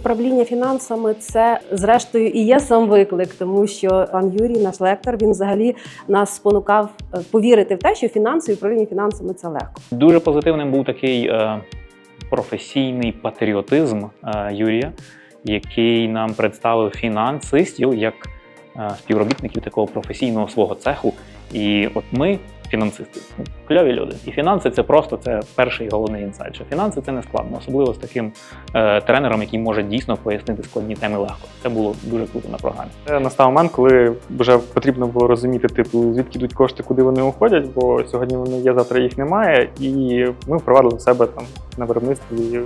Управління фінансами це зрештою і є сам виклик, тому що пан Юрій, наш лектор, він взагалі нас спонукав е, повірити в те, що фінанси і управління фінансами це легко. Дуже позитивним був такий е, професійний патріотизм е, Юрія, який нам представив фінансистів як співробітників такого професійного свого цеху. І от ми, фінансисти, кльові люди. І фінанси це просто це перший головний інсайт. Що фінанси це не складно, особливо з таким е, тренером, який може дійсно пояснити складні теми легко. Це було дуже круто на програмі. Настав момент, коли вже потрібно було розуміти, типу, звідки йдуть кошти, куди вони уходять, бо сьогодні вони є, завтра їх немає. І ми впровадили в себе там на виробництві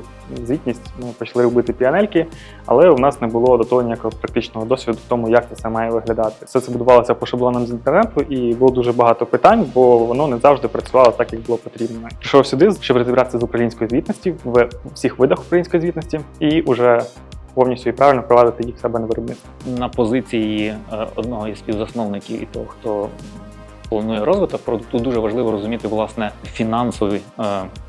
звітність. Ми почали робити піанельки, але у нас не було до того ніякого практичного досвіду в тому, як це все має виглядати. Все це будувалося по шаблонам з інтернету, і було дуже багато питань, бо воно не завжди працювало так, як було потрібно. Пішов сюди, щоб розібратися з українською звітності в всіх видах української звітності, і уже повністю і правильно впровадити їх себе на виробництві. на позиції е, одного із співзасновників і того, хто планує розвиток продукту, дуже важливо розуміти власне фінансові е,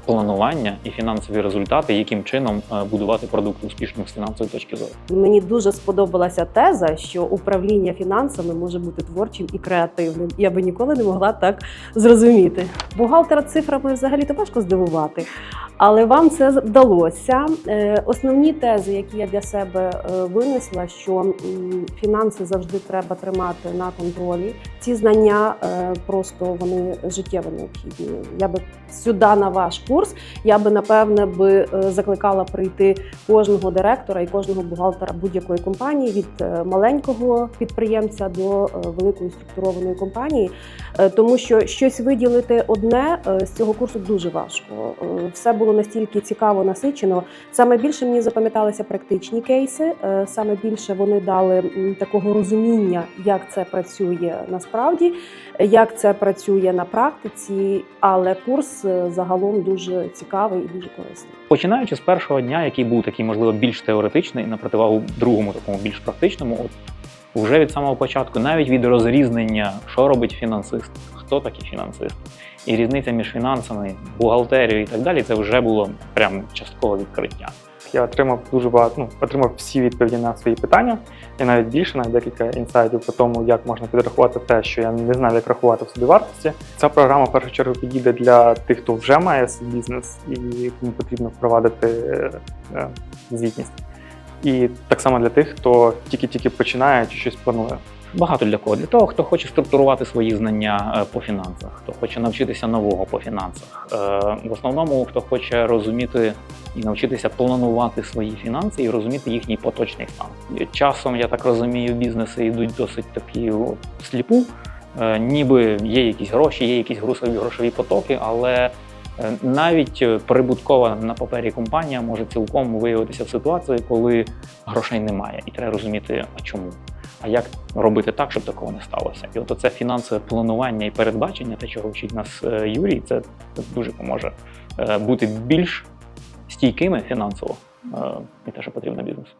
планування і фінансові результати, яким чином е, будувати продукт успішно з фінансової точки зору. Мені дуже сподобалася теза, що управління фінансами може бути творчим і креативним. Я би ніколи не могла так зрозуміти. Бухгалтера цифрами взагалі то важко здивувати, але вам це вдалося. Е, Основні тези, які я для себе е, винесла, що фінанси завжди треба тримати на контролі. Ці знання просто вони життєво необхідні. Я би сюди на ваш курс, я би напевне би е, закликала прийти кожного директора і кожного бухгалтера будь-якої компанії від е, маленького підприємця до е, великої структурованої компанії, тому що щось виділити одне з цього курсу дуже важко. Все було настільки цікаво, насичено. Саме більше мені запам'яталися практичні кейси. Саме більше вони дали такого розуміння, як це працює насправді, як це працює на практиці. Але курс загалом дуже цікавий і дуже корисний. Починаючи з першого дня, який був такий, можливо, більш теоретичний, на противагу другому, такому більш практичному, от вже від самого початку, навіть від розрізнення, що робить фінансист, хто такі фінансисти, і різниця між фінансами, бухгалтерією і так далі, це вже було прям часткове відкриття. Я отримав дуже багато, ну, отримав всі відповіді на свої питання, і навіть більше, навіть декілька інсайтів по тому, як можна підрахувати те, що я не знав, як рахувати в собі вартості. Ця програма в першу чергу підійде для тих, хто вже має свій бізнес і кому потрібно впровадити е, е, звітність. І так само для тих, хто тільки-тільки починає чи щось планує. Багато для кого? Для того, хто хоче структурувати свої знання е, по фінансах, хто хоче навчитися нового по фінансах. В основному, хто хоче розуміти і навчитися планувати свої фінанси і розуміти їхній поточний стан. Часом, я так розумію, бізнеси йдуть досить такі сліпу. Е, Ніби є якісь гроші, є якісь грошові потоки, але е, навіть прибуткова на папері компанія може цілком виявитися в ситуації, коли грошей немає, і треба розуміти, а чому. А як робити так, щоб такого не сталося? І от це фінансове планування і передбачення, те, чого вчить нас е, Юрій, це дуже поможе бути більш стійкими фінансово е, і те, що потрібно бізнесу.